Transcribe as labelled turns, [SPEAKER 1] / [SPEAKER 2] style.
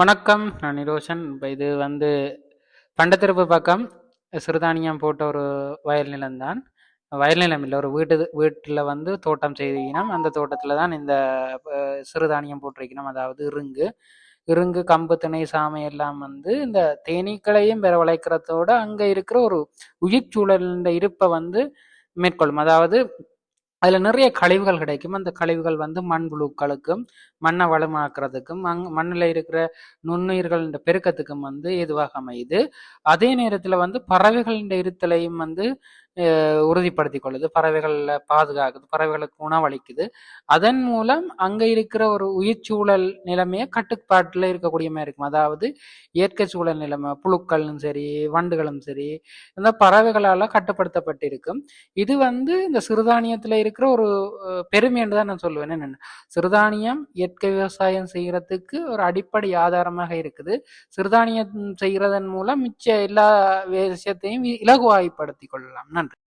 [SPEAKER 1] வணக்கம் நான் நிரோஷன். இப்போ இது வந்து பண்டத்திருப்பு பக்கம். சிறுதானியம் போட்ட ஒரு வயல் நிலம்தான் வயல் நிலம் இல்லை ஒரு வீட்டு வீட்டில் வந்து தோட்டம் செய்திருக்கணும் அந்த தோட்டத்தில் தான் இந்த சிறுதானியம் போட்டிருக்கணும் அதாவது இருங்கு. இருங்கு கம்பு திணை சாமை எல்லாம் வந்து இந்த தேனீக்களையும் வரவழைக்கிறதோட அங்கே இருக்கிற ஒரு உயிர் சூழலின் இருப்பை வந்து மேற்கொள்ளும். அதாவது அதில் நிறைய கழிவுகள் கிடைக்கும். அந்த கழிவுகள் வந்து மண்புழுக்களுக்கும் மண்ணை வளமாக்குறதுக்கும் அங் மண்ணில் இருக்கிற நுண்ணுயிர்களின் பெருக்கத்துக்கும் வந்து ஏதுவாக அமையுது. அதே நேரத்தில் வந்து பறவைகளின் இருத்தலையும் வந்து உறுதிப்படுத்தி உறுதிப்படுத்திக் கொள்ளுது. பறவைகளில் பாதுகாக்குது. பறவைகளுக்கு உணவளிக்குது. அதன் மூலம் அங்கே இருக்கிற ஒரு உயிர் சூழல் நிலைமையை கட்டுப்பாட்டில் இருக்கக்கூடிய மாதிரி இருக்கும். அதாவது இயற்கை சூழல் நிலைமை புழுக்களும் சரி வண்டுகளும் சரி இந்த பறவைகளால் கட்டுப்படுத்தப்பட்டிருக்கும். இது வந்து இந்த சிறுதானியத்தில் இருக்கிற ஒரு பெருமை தான் நான் சொல்லுவேன். என்னென்ன? சிறுதானியம் இயற்கை விவசாயம் செய்யறதுக்கு ஒரு அடிப்படை ஆதாரமாக இருக்குது. சிறுதானியம் செய்கிறதன் மூலம் மிச்ச எல்லா விஷயத்தையும் இலகுவாய்ப்படுத்தி கொள்ளலாம். நன்றி.